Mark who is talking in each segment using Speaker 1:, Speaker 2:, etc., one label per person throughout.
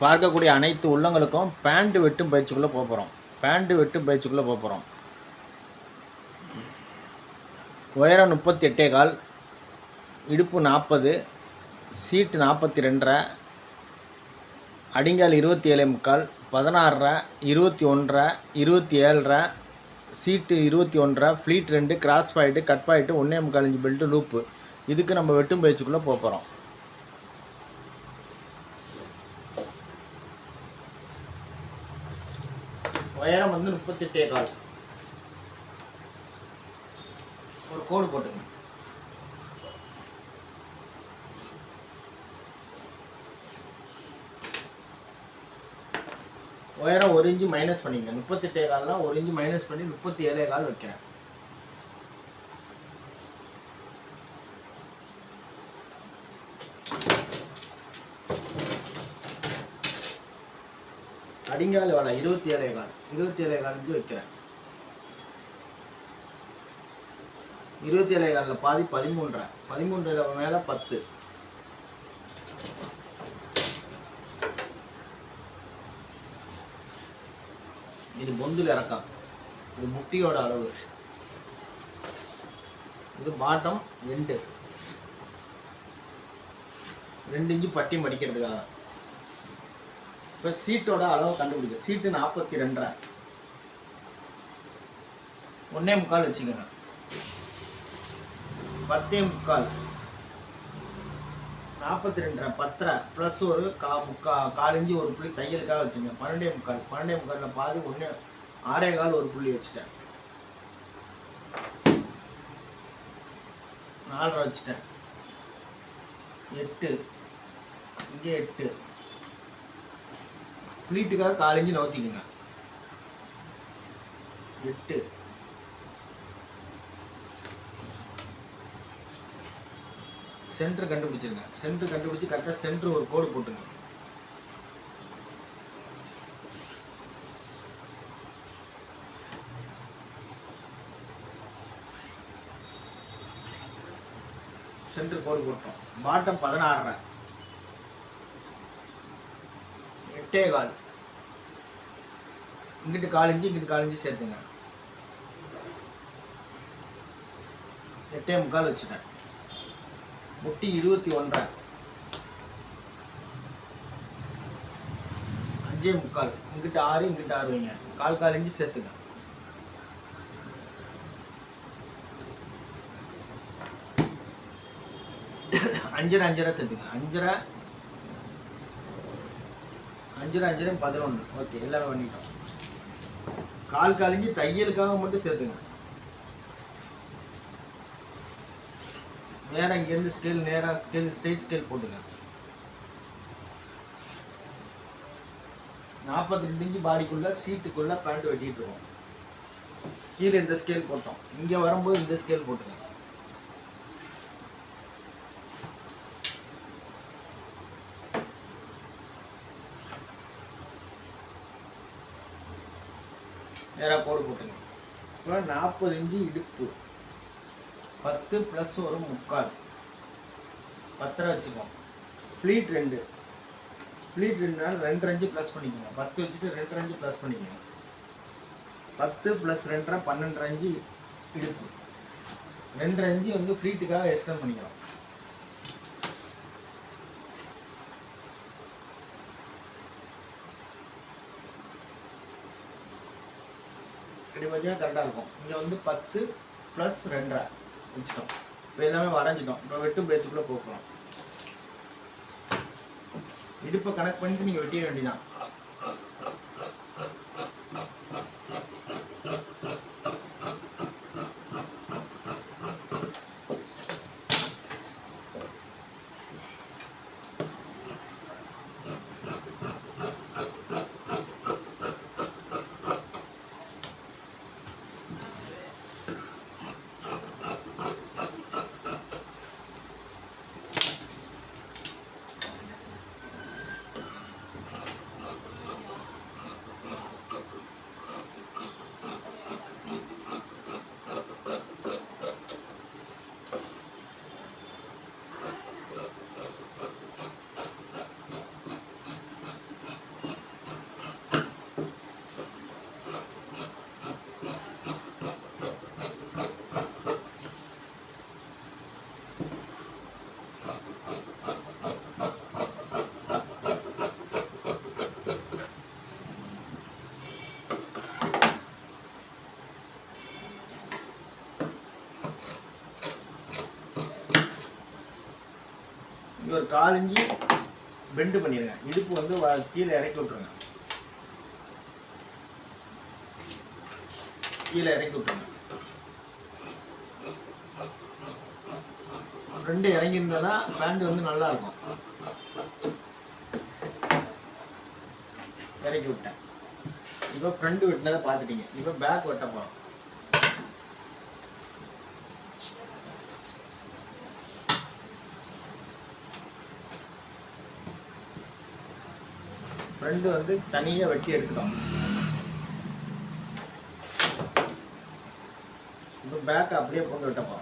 Speaker 1: பார்க்கக்கூடிய அனைத்து உள்ளங்களுக்கும் பேண்ட் வெட்டும் பயிற்சிக்குள்ளே போக போகிறோம் பேண்ட் வெட்டும் பயிற்சிக்குள்ளே போக போகிறோம் உயரம் முப்பத்தி எட்டே கால் இடுப்பு நாற்பது சீட்டு நாற்பத்தி ரெண்டரை அடிங்கால் இருபத்தி ஏழே முக்கால் பதினாறரை இருபத்தி ஒன்றரை இருபத்தி ஏழரை சீட்டு இருபத்தி ஒன்றரை ஃப்ளீட் ரெண்டு கிராஸ் பாயிட்டு கட் பாயிட்டு ஒன்றே முக்கால் அஞ்சு பெல்ட்டு லூப்பு இதுக்கு நம்ம வெட்டும் பயிற்சிக்குள்ளே போக போகிறோம் உயரம் வந்து முப்பத்தெட்டே கால். ஒரு கோடு போட்டுங்க. உயரம் ஒரு இன்ச்சு மைனஸ் பண்ணிங்க முப்பத்தெட்டே கால்னால் ஒரு இன்ச்சு மைனஸ் பண்ணி முப்பத்தி ஏழே கால் வைக்கிறேன். அடிங்கால் எவ்வளோ இருபத்தி ஏழே கால் இருபத்தி ஏழே காலுக்கு வைக்கிறேன். இருபத்தி ஏழே காலில் பாதி பதிமூன்றரை பதிமூன்று மேலே பத்து. இது பொந்தில் இறக்கம். இது முட்டியோட அளவு. இது பாட்டம் எண்டு ரெண்டு இன்ச்சு பட்டி மடிக்கிறதுக்காக. இப்போ சீட்டோட அளவு கண்டுபிடிக்க சீட்டு நாற்பத்தி ரெண்டரை ஒன்னே முக்கால் வச்சுக்கோங்க. பத்தே முக்கால். நாற்பத்தி ரெண்டரை பத்தரை ப்ளஸ் ஒரு கா முக்கா காலஞ்சி ஒரு புள்ளி தையலுக்காக வச்சுங்க. பன்னெண்டே முக்கால். பன்னெண்டே முக்காலில் பாதி ஒன்று ஆறே கால் ஒரு புள்ளி வச்சுட்டேன். நாலரை வச்சுட்டேன். எட்டு. இங்கே எட்டு. ஃப்ளீட்டுக்காக காலேஜ் நவுத்திக்கங்க. எட்டு. சென்டர் கண்டுபிடிச்சிருங்க. சென்டர் கண்டுபிடிச்சி கரெக்டாக சென்டர் ஒரு கோடு போட்டுங்க சென்டர் கோடு போட்டோம். பாட்டம் பதினாறரை. எட்டே கால். இங்கிட்டு காலஞ்சு இங்கிட்டு கால் சேர்த்துங்க. எட்டே முக்கால் வச்சுட்டேன். முட்டி இருபத்தி ஒன்றரை. அஞ்சே முக்கால். இங்கிட்ட ஆறு இங்கிட்ட ஆறு வைங்க. கால் கால் இன்ச்சு சேர்த்துங்க. அஞ்சரை அஞ்சரை சேர்த்துங்க. அஞ்சரை அஞ்சு அஞ்சு பதினொன்று ஓகே எல்லாமே பண்ணிட்டோம். கால் கால் தையலுக்காக மட்டும் சேர்த்துங்க. நேராக இங்கேருந்து ஸ்கேல் நேராக ஸ்கேல் ஸ்டேட் ஸ்கேல் போட்டுங்க நாற்பத்தி ரெண்டு பாடிக்குள்ளே சீட்டுக்குள்ளே பேண்ட் வெட்டிட்டு இருக்கோம். கீழே இந்த ஸ்கேல் போட்டோம். இங்கே வரும்போது இந்த ஸ்கேல் போட்டுங்க நேராக கோடு போட்டுங்க. நாற்பது இன்ச்சு இடுப்பு. பத்து ப்ளஸ் ஒரு முக்கால். பத்தரை வச்சுக்கோங்க. ஃப்ளீட் ரெண்டு. ஃப்ளீட் ரெண்டு நாள் ரெண்டு அஞ்சு ப்ளஸ் பண்ணிக்கோங்க. பத்து வச்சுட்டு ரெண்டு அஞ்சு ப்ளஸ் பண்ணிக்கோங்க. பத்து ப்ளஸ் ரெண்டரை பன்னெண்டு அஞ்சு இடுப்பு. ரெண்டு அஞ்சு வந்து ஃப்ளீட்டுக்காக எக்ஸ்டெண்ட் பண்ணிக்கலாம். இப்படி பார்த்தீங்கன்னா கரெக்டாக இருக்கும். இங்கே வந்து பத்து ப்ளஸ் ரெண்டரை. வச்சுட்டோம் இப்போ எல்லாமே வரைஞ்சிட்டோம். இப்போ வெட்டும் பேச்சுக்குள்ளே போக்கலாம் இடுப்பை கனெக்ட் பண்ணிட்டு நீங்கள் வெட்டிட வேண்டியதான் இங்கே பெண்டு பண்ணிடுங்க இடுப்பு வந்து வ- கீழே இறக்கி விட்ருங்க கீழே இறக்கி விட்ருங்க ரெண்டு இறங்கியிருந்தால் தான் பேண்ட் வந்து நல்லா இருக்கும் இறக்கி விட்டேன். இப்போ ஃப்ரண்ட் வெட்டினதை பார்த்துட்டீங்க. இப்போ பேக் வெட்ட போகிறோம் ஃப்ரெண்டு வந்து தனியாக வெட்டி எடுக்கணும் இப்போ பேக் அப்படியே போட்டு விட்டப்பா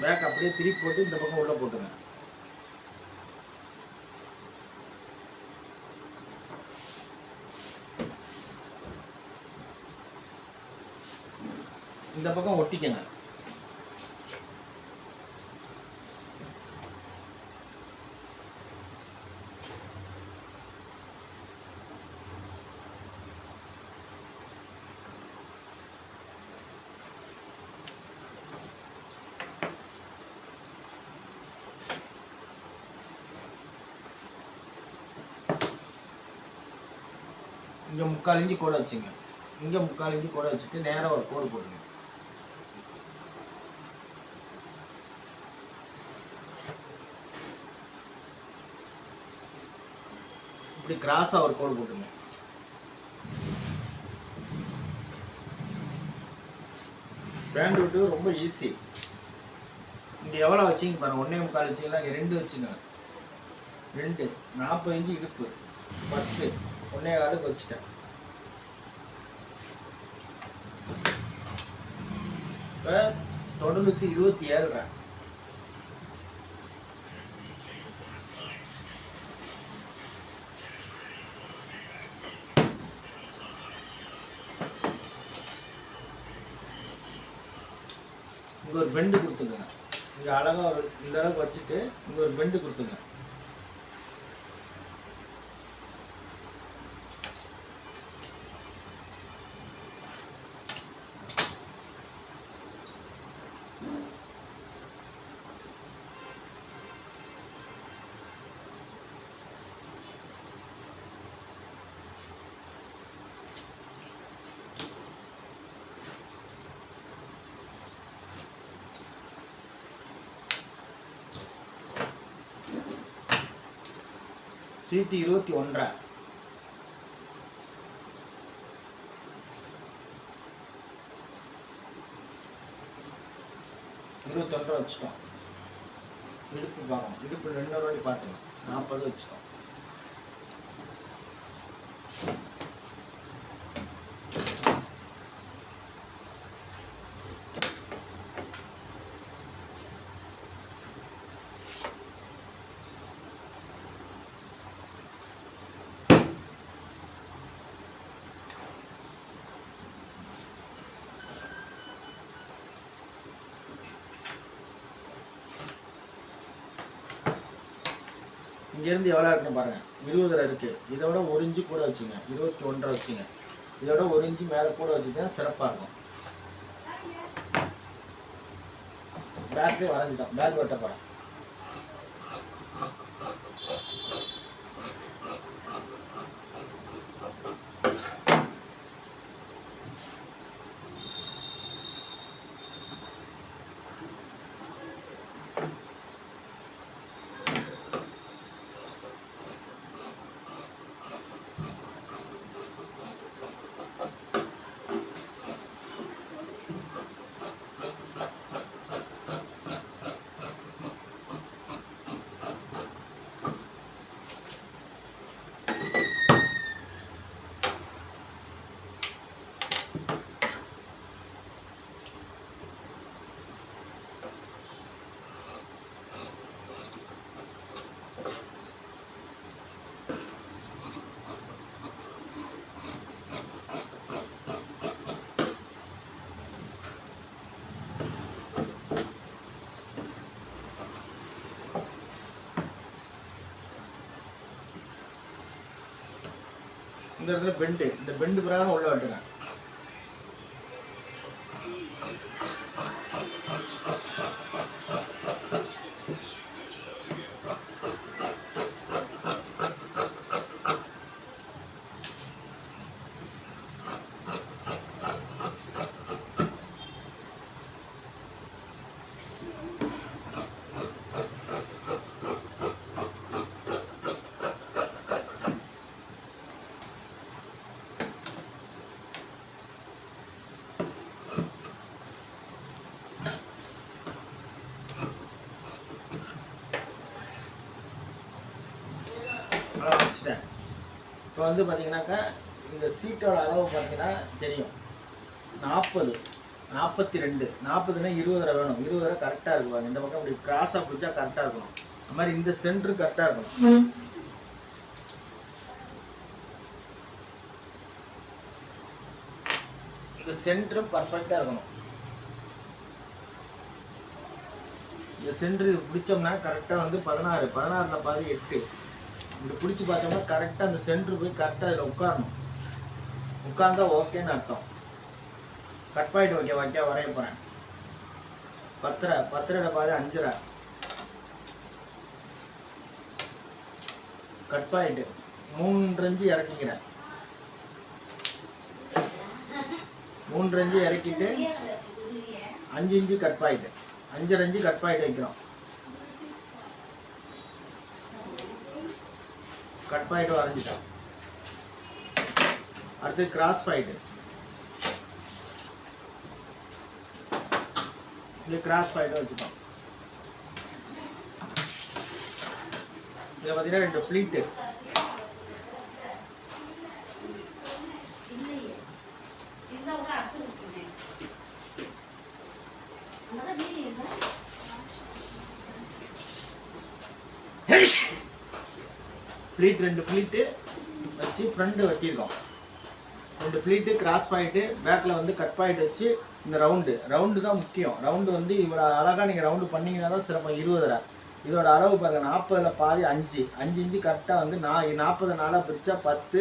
Speaker 1: பேக் அப்படியே திருப்பி போட்டு இந்த பக்கம் உள்ளே போட்டுருங்க. இந்த பக்கம் ஒட்டிக்கங்க. இங்கே முக்கால் இஞ்சி கூட வச்சுங்க. இங்கே முக்கால் இஞ்சி கூட வச்சுட்டு நேராக ஒரு கோடு போடுங்க இப்படி கிராஸாக ஒரு கோடு போட்டுங்க பேண்ட் விட்டு ரொம்ப ஈஸி இங்கே எவ்வளோ வச்சிங்க பாருங்க? ஒன்றே முக்கால் வச்சிங்களா? இங்கே ரெண்டு வச்சுங்க. ரெண்டு. நாற்பது இன்ச்சு இடுப்பு. பத்து. ஒன்றே காலுக்கு வச்சுட்டேன். இப்போ தொடர்ந்துச்சு இருபத்தி ஏழுரா இங்கே ஒரு பெண்டு கொடுத்துங்க இங்கே அழகாக ஒரு இந்த அளவுக்கு வச்சுட்டு இங்கே ஒரு பெண்டு கொடுத்துங்க சீட்டு இருபத்தி ஒன்றரை இருபத்தொன்றரை வச்சுட்டோம். இடுப்பு பார்க்கணும் இடுப்பு ரெண்டு வாட்டி பார்த்துக்கணும் நாற்பது வச்சுட்டோம். இங்கேருந்து எவ்வளோ இருக்குன்னு பாருங்க. இருபதுல இருக்கு. இதோட ஒரு இன்ச்சு கூட வச்சுங்க. இருபத்தி ஒன்றரை வச்சுங்க. இதோட ஒரு இன்ச்சு மேலே கூட வச்சுட்டா சிறப்பாக இருக்கும். பேக்கு வரைஞ்சிட்டோம். பேக் வெட்ட படம் இந்த இடத்துல பெண்டு இந்த பெண்டு பிரகாரம் உள்ள வெட்டுங்க அவ்வளோ வச்சுட்டேன் இப்போ வந்து பார்த்தீங்கன்னாக்கா இந்த சீட்டோட அளவு பார்த்தீங்கன்னா தெரியும். நாற்பது நாற்பத்தி ரெண்டு நாற்பதுனா இருபதரை வேணும். இருபதரை கரெக்டாக இருக்கு பாருங்க இந்த பக்கம் இப்படி கிராஸாக பிடிச்சா கரெக்டாக இருக்கணும். அது மாதிரி இந்த சென்டர் கரெக்டாக இருக்கணும். இந்த சென்டரும் பர்ஃபெக்டாக இருக்கணும். இந்த சென்டர் பிடிச்சோம்னா கரெக்டாக வந்து பதினாறு பதினாறில் பாதி எட்டு. இப்படி பிடிச்சி பார்த்தோம்னா கரெக்டாக அந்த சென்டர் போய் கரெக்டாக இதில் உட்காரணும். உட்கார்ந்தா ஓகேன்னு அர்த்தம். கட் பாயிண்ட் ஓகே வைக்க வரைய போகிறேன் பத்தரை பத்தரை பாதி அஞ்சரை. கட் பாயிண்ட்டு மூன்றஞ்சு இன்ச்சு இறக்கிக்கிறேன். மூன்று இறக்கிட்டு அஞ்சு இன்ச்சு கட் பாயிண்ட்டு அஞ்சரை இன்ச்சு கட் பாயிண்ட் வைக்கிறோம். கட் பாயிண்ட் வரைஞ்சிட்டான் அடுத்து கிராஸ் பாயிண்ட் இது கிராஸ் பாயிண்ட் வச்சுட்டோம். இதில் பார்த்தீங்கன்னா ரெண்டு ஃப்ளீட்டு ஃப்ளீட் ரெண்டு ஃப்ளீட்டு வச்சு ஃப்ரண்ட்டு வெட்டியிருக்கோம். ரெண்டு ஃப்ளீட்டு கிராஸ் பாயிண்ட்டு பேக்கில் வந்து கட் பாயிண்ட் வச்சு இந்த ரவுண்டு ரவுண்டு தான் முக்கியம். ரவுண்டு வந்து இவ்வளோ அழகாக நீங்கள் ரவுண்டு பண்ணீங்கன்னா தான் சிறப்பாக இருபதரை இதோட அளவு பாருங்கள் நாற்பதில் பாதி அஞ்சு. அஞ்சு இஞ்சு கரெக்டாக வந்து நான் நாற்பது நாளாக பிரித்தா பத்து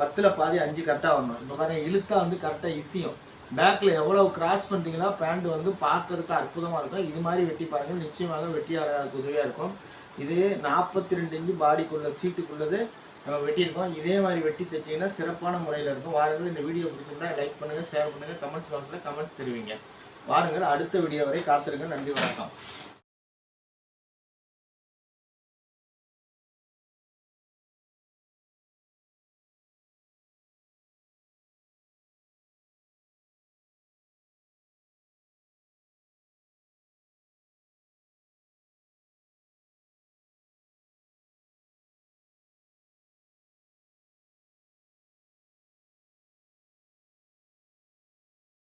Speaker 1: பத்தில் பாதி அஞ்சு கரெக்டாக வரணும். இப்போ பாருங்கள் இழுத்தா வந்து கரெக்டாக இசியும். பேக்கில் எவ்வளோ கிராஸ் பண்ணுறீங்களோ பேண்ட் வந்து பார்க்கறதுக்கு அற்புதமாக இருக்கும். இது மாதிரி வெட்டி பாருங்கள் நிச்சயமாக வெட்டி உதவியாக இருக்கும். இது நாற்பத்தி ரெண்டு இன்ச்சு பாடிக்குள்ள சீட்டுக்குள்ளது நம்ம வெட்டியிருக்கோம். இதே மாதிரி வெட்டி தைச்சிங்கன்னா சிறப்பான முறையில் இருக்கும். வாருங்கள் இந்த வீடியோ பிடிச்சிருந்தா லைக் பண்ணுங்கள் ஷேர் பண்ணுங்கள் கமெண்ட்ஸ் பாக்ஸில் கமெண்ட்ஸ் தெரிவிங்க. வாருங்கள் அடுத்த வீடியோ வரை காத்திருங்க நன்றி வணக்கம்.